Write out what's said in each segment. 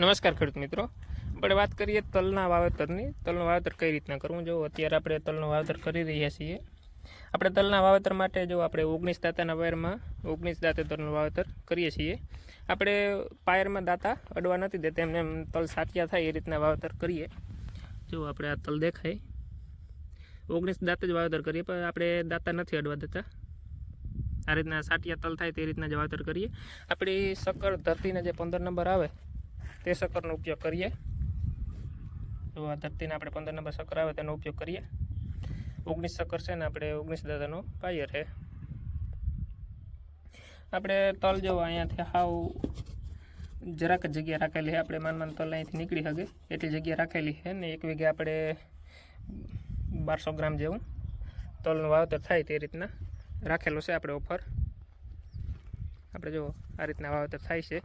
નમસ્કાર ખેડૂત મિત્રો. આપણે વાત કરીએ તલના વાવેતરની. તલનું વાવેતર કઈ રીતના કરવું? જો અત્યારે આપણે તલનું વાવેતર કરી રહ્યા છીએ. આપણે તલના વાવેતર માટે જો આપણે ઓગણીસ દાંતાના વાયરમાં ઓગણીસ દાંતે તલનું વાવેતર કરીએ છીએ. આપણે પાયરમાં દાંતા અડવા નથી દેતા. એમને એમ તલ સાચિયા થાય એ રીતના વાવેતર કરીએ. જો આપણે આ તલ દેખાય. ઓગણીસ દાંતે જ વાવેતર કરીએ, પણ આપણે દાંતા નથી અડવા દેતા. આ રીતના સાટિયા તલ થાય તે રીતના જ વાવેતર કરીએ. આપણી સક્કર ધરતીના જે પંદર નંબર આવે તે શક્કરનો ઉપયોગ કરીએ. તો આ ધરતીને આપણે પંદર નંબર શક્કર આવે તેનો ઉપયોગ કરીએ. ઓગણીસ શક્કર છે ને આપણે ઓગણીસ દાદાનો પાયર છે. આપણે તલ જો અહીંયાથી હાવ જરાક જગ્યા રાખેલી છે. આપણે માન માન તલ અહીંથી નીકળી શકે એટલી જગ્યા રાખેલી છે ને એક વીઘે આપણે બારસો ગ્રામ જેવું તલનું વાવેતર થાય તે રીતના રાખેલું છે આપણે ઓફર આપણે જો આ રીતના વાવેતર થાય છે.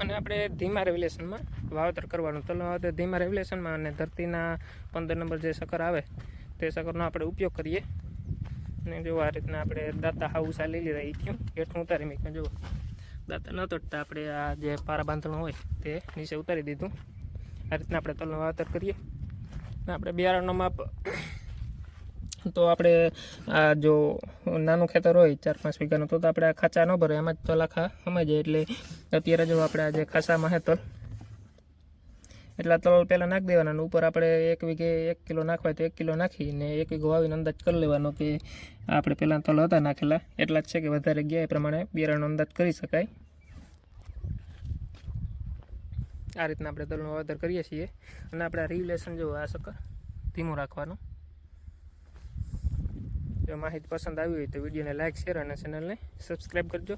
અને આપણે ધીમા રેવલેશનમાં વાવેતર કરવાનું. વાવતર ધીમા રેવલેશનમાં અને ધરતીના પંદર નંબર જે શક્કર આવે, તે શક્કરનો આપણે ઉપયોગ કરીએ. અને જો આ રીતના આપણે દાંતા હાઉસ આ લઈ લીધા એ થયું હેઠું ઉતારી મૂક્યું જો દાંતા ન તોડતા આપણે આ જે પારા બાંધણું હોય, તે નીચે ઉતારી દીધું. આ રીતના આપણે તલનું વાવેતર કરીએ. અને આપણે બિયારણનો માપ તો આપણે આ જો નાનું ખેતર હોય ચાર પાંચ વીઘાનું, તો આપણે આ ખાચા ન ભરે, એમાં જ તો આખા સમાઈ જાય. એટલે અત્યારે જો આપણે આજે ખાસામાં હે તલ, એટલા તલ પહેલાં નાખી દેવાના અને ઉપર આપણે એક વીઘે એક કિલો નાખવાય તો એક કિલો નાખીને એક વીઘો આવીને અંદાજ કરી લેવાનો કે આપણે પહેલાં તલ હતા નાખેલા. એટલા જ છે કે વધારે ગયા એ પ્રમાણે બિયારણનો અંદાજ કરી શકાય. આ રીતના આપણે તલનું વાવેતર કરીએ છીએ. અને આપણે રિલેશન જો આ સકર ધીમું રાખવાનું. જો માહિતી પસંદ આવી હોય તો વિડીયોને લાઇક શેર અને ચેનલને સબસ્ક્રાઈબ કરજો.